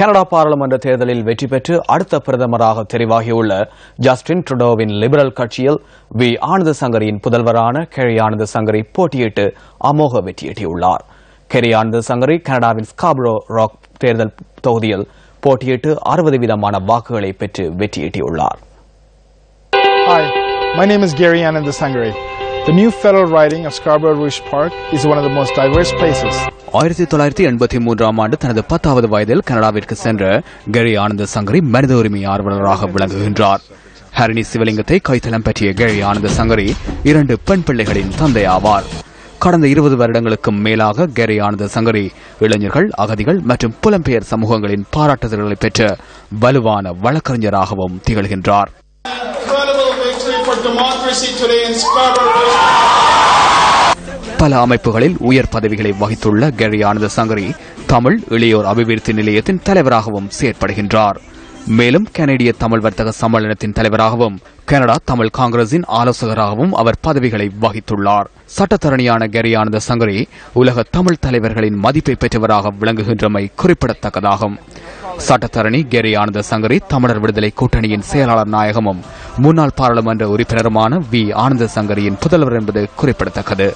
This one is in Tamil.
கனடா பாராளுமன்ற தேர்தலில் வெற்றி பெற்று அடுத்த பிரதமராக தெரிவாகியுள்ள ஜஸ்டின் ட்ருடோவின் லிபரல் கட்சியில் வி. ஆனந்த சங்கரியின் புதல்வரான கெரி ஆனந்த சங்கரி போட்டியிட்டு அமோக வெற்றியீட்டியுள்ளார் கெரி ஆனந்த சங்கரி கனடாவின் ஸ்காப்ரோ ராக் தேர்தல் தொகுதியில் போட்டியிட்டு அறுபது வீதமான வாக்குகளை பெற்று வெற்றியீட்டியுள்ளார் Hi, my name is Gary Anand The new federal riding of Scarborough Rouge Park is one of the most diverse places. ஆயிரத்தி தொள்ளாயிரத்தி எண்பத்தி மூன்றாம் ஆண்டு தனது பத்தாவது வயதில் கனடாவிற்கு சென்ற கெரி ஆனந்த சங்கரி மனித உரிமை ஆர்வலராக விளங்குகின்றார். ஹரிணி சிவலிங்கத்தை கைத்தளம் பற்றிய கெரி ஆனந்த சங்கரி இரண்டு பெண் பிள்ளைகளின் தந்தை ஆவார் கடந்த இருபது வருடங்களுக்கும் மேலாக கெரி ஆனந்த சங்கரி இளைஞர்கள் அகதிகள் மற்றும் புலம்பெயர் சமூகங்களின் பாராட்டுதல்களை பெற்ற வலுவான வழக்கறிஞராகவும் திகழ்கின்றார். பல அமைப்புகளில் உயர் பதவிகளை வகித்துள்ள கெரி ஆனந்த சங்கரி தமிழ் இளையோர் அபிவிருத்தி நிலையத்தின் தலைவராகவும் செயற்படுகின்றார். மேலும் கனடிய தமிழ் வர்த்தக சம்மேளனத்தின் தலைவராகவும் கனடா தமிழ் காங்கிரசின் ஆலோசகராகவும் அவர் பதவிகளை வகித்துள்ளார். சட்டத்தரணியான கெரி ஆனந்த சங்கரி உலக தமிழ் தலைவர்களின் மதிப்பை பெற்றவராக விளங்குகின்றமை குறிப்பிடத்தக்கதாகும். சட்டத்தரணி கெரி ஆனந்த சங்கரி தமிழர் விடுதலை கூட்டணியின் செயலாளர் நாயகமும் முன்னாள் பாராளுமன்ற உறுப்பினருமான வி. ஆனந்த சங்கரியின் புதல்வர் என்பது குறிப்பிடத்தக்கது.